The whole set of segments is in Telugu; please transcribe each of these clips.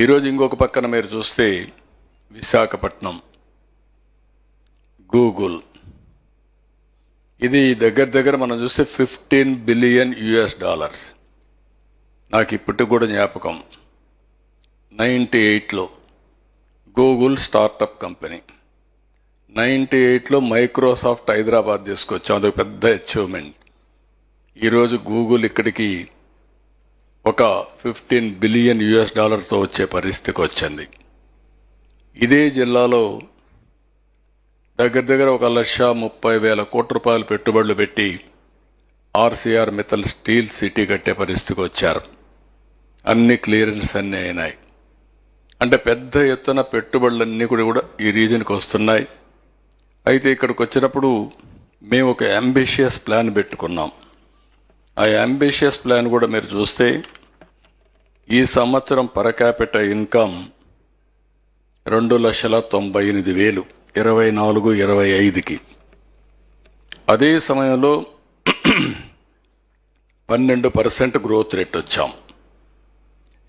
ఈరోజు ఇంకొక పక్కన మీరు చూస్తే విశాఖపట్నం గూగుల్ ఇది దగ్గర దగ్గర మనం చూస్తే ఫిఫ్టీన్ బిలియన్ యుఎస్ డాలర్స్ నాకు ఇప్పటికి కూడా జ్ఞాపకం. నైంటీ ఎయిట్లో గూగుల్ స్టార్టప్ కంపెనీ నైంటీ ఎయిట్లో మైక్రోసాఫ్ట్ హైదరాబాద్ తీసుకొచ్చాం. అదొక పెద్ద అచీవ్మెంట్ ఈరోజు గూగుల్ ఇక్కడికి ఒక ఫిఫ్టీన్ బిలియన్ యుఎస్ డాలర్తో వచ్చే పరిస్థితికి వచ్చింది. ఇదే జిల్లాలో దగ్గర దగ్గర ఒక లక్ష ముప్పై వేల కోట్ల రూపాయలు పెట్టుబడులు పెట్టి ఆర్సీఆర్ మిత్తల్ స్టీల్ సిటీ కట్టే పరిస్థితికి వచ్చారు. అన్ని క్లియరెన్స్ అన్నీ అయినాయి. అంటే పెద్ద ఎత్తున పెట్టుబడులన్నీ కూడా కూడా ఈ రీజన్కి వస్తున్నాయి. అయితే ఇక్కడికి వచ్చినప్పుడు మేము ఒక అంబిషియస్ ప్లాన్ పెట్టుకున్నాం. ఆ అంబిషియస్ ప్లాన్ కూడా మీరు చూస్తే ఈ సంవత్సరం పరకాపిట ఇన్కమ్ రెండు లక్షల తొంభై ఎనిమిది వేలు ఇరవై నాలుగు ఇరవై ఐదుకి. అదే సమయంలో పన్నెండు పర్సెంట్ గ్రోత్ రేట్ వచ్చాం.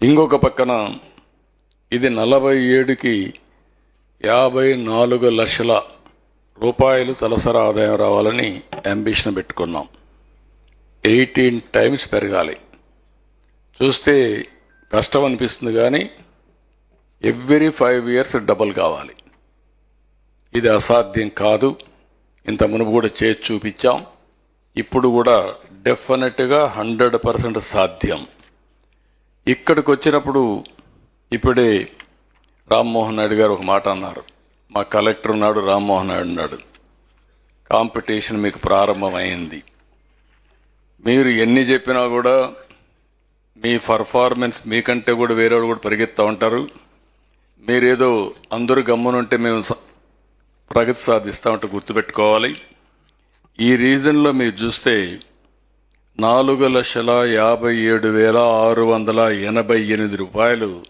ఇంకొక పక్కన ఇది నలభై ఏడుకి యాభై నాలుగు లక్షల రూపాయలు తలసరి ఆదాయం రావాలని అంబిషన్ పెట్టుకున్నాం. ఎయిటీన్ టైమ్స్ పెరగాలి. చూస్తే కష్టం అనిపిస్తుంది కానీ ఎవ్రీ ఫైవ్ ఇయర్స్ డబల్ కావాలి. ఇది అసాధ్యం కాదు. ఇంత మునుపు కూడా చేసి చూపించాం. ఇప్పుడు కూడా డెఫినెట్గా హండ్రెడ్ పర్సెంట్ సాధ్యం. ఇక్కడికి వచ్చినప్పుడు ఇప్పుడే రామ్మోహన్ నాయుడు గారు ఒక మాట అన్నారు. మా కలెక్టర్ ఉన్నాడు రామ్మోహన్ నాయుడు ఉన్నాడు. కాంపిటీషన్ మీకు ప్రారంభమైంది. మీరు ఎన్ని చెప్పినా కూడా మీ పర్ఫార్మెన్స్ మీకంటే కూడా వేరే కూడా పరిగెత్తా ఉంటారు. మీరేదో అందరూ గమ్మునుంటే మేము స- ప్రగతి సాధిస్తామంటే గుర్తుపెట్టుకోవాలి. ఈ రీజన్లో మీరు చూస్తే నాలుగు లక్షల యాభై ఏడు వేల ఆరు వందల ఎనభై ఎనిమిది రూపాయలు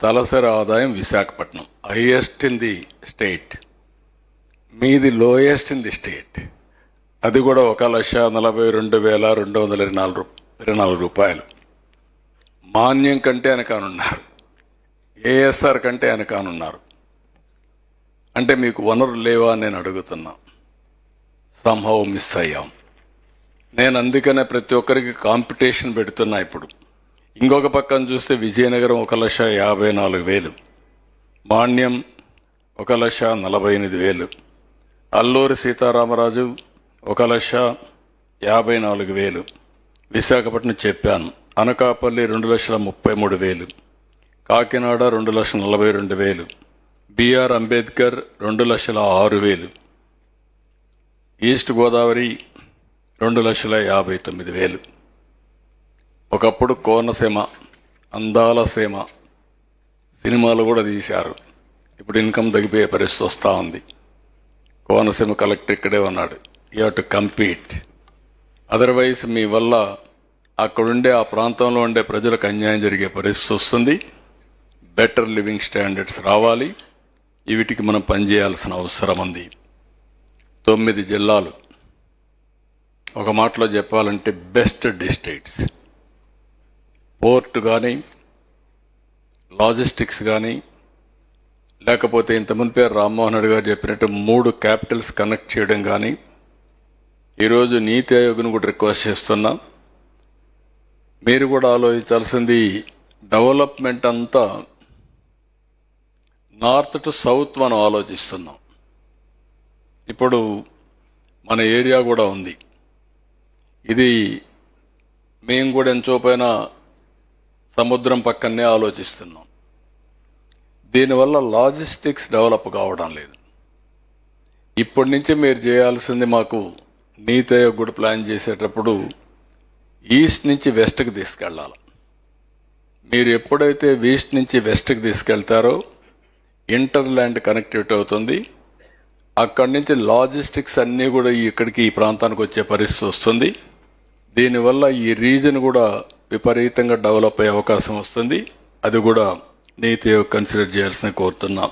తలసరి ఆదాయం Visakhapatnam highest in the state మీది లోయెస్ట్ ఇన్ ది స్టేట్ అది కూడా ఒక లక్ష నలభై రెండు వేల రెండు వందల ఇరవై నాలుగు ఇరవై నాలుగు రూపాయలు. మాన్యం కంటే వెనకానున్నారు. ఏఎస్ఆర్ కంటే వెనకానున్నారు. అంటే మీకు వనరులు లేవా నేను అడుగుతున్నా. సంహవ్ మిస్ అయ్యాం. నేను అందుకనే ప్రతి ఒక్కరికి కాంపిటీషన్ పెడుతున్నా ఇప్పుడు. ఇంకొక పక్కన చూస్తే విజయనగరం ఒక లక్ష యాభై నాలుగు వేలు. మాన్యం ఒక లక్ష నలభై ఎనిమిది వేలు. అల్లూరి సీతారామరాజు ఒక లక్ష యాభై నాలుగు వేలు. విశాఖపట్నం చెప్పాను. అనకాపల్లి రెండు లక్షల ముప్పై మూడు వేలు. కాకినాడ రెండు లక్షల నలభై రెండు వేలు. బిఆర్ అంబేద్కర్ రెండు లక్షల ఆరు వేలు. ఈస్ట్ గోదావరి రెండు లక్షల యాభై తొమ్మిది వేలు. ఒకప్పుడు కోనసీమ అందాల సీమ సినిమాలు కూడా తీశారు. ఇప్పుడు ఇన్కమ్ తగ్గిపోయే పరిస్థితి వస్తూ ఉంది. కోనసీమ కలెక్టర్ ఇక్కడే ఉన్నాడు. You to compete. అదర్వైజ్ మీ వల్ల అక్కడుండే ఆ ప్రాంతంలో ఉండే ప్రజలకు అన్యాయం జరిగే పరిస్థితి వస్తుంది. బెటర్ లివింగ్ స్టాండర్డ్స్ రావాలి. వీటికి మనం పనిచేయాల్సిన అవసరం ఉంది. తొమ్మిది జిల్లాలు. ఒక మాటలో చెప్పాలంటే బెస్ట్ డిస్ట్రిక్ట్స్ పోర్ట్ కానీ లాజిస్టిక్స్ కానీ లేకపోతే ఇంత మునిపే రామ్మోహన్ రెడ్డి గారు చెప్పినట్టు మూడు క్యాపిటల్స్ కనెక్ట్ చేయడం కానీ ఈరోజు నీతి ఆయోగ్ను కూడా రిక్వెస్ట్ చేస్తున్నాం. మీరు కూడా ఆలోచించాల్సింది డెవలప్మెంట్ అంతా నార్త్ టు సౌత్ మనం ఆలోచిస్తున్నాం. ఇప్పుడు మన ఏరియా కూడా ఉంది. ఇది మేము కూడా ఎంచోపైన సముద్రం పక్కనే ఆలోచిస్తున్నాం. దీనివల్ల లాజిస్టిక్స్ డెవలప్ కావడం లేదు. ఇప్పటి నుంచి మీరు చేయాల్సింది మాకు నీతి గుడి ప్లాన్ చేసేటప్పుడు ఈస్ట్ నుంచి వెస్ట్కి తీసుకెళ్ళాలి. మీరు ఎప్పుడైతే ఈస్ట్ నుంచి వెస్ట్కి తీసుకెళ్తారో ఇంటర్ ల్యాండ్ కనెక్టివిటీ అవుతుంది. అక్కడి నుంచి లాజిస్టిక్స్ అన్నీ కూడా ఇక్కడికి ఈ ప్రాంతానికి వచ్చే పరిస్థితి వస్తుంది. దీనివల్ల ఈ రీజన్ కూడా విపరీతంగా డెవలప్ అయ్యే అవకాశం వస్తుంది. అది కూడా నీతి కన్సిడర్ చేయాల్సిన కోరుతున్నాం.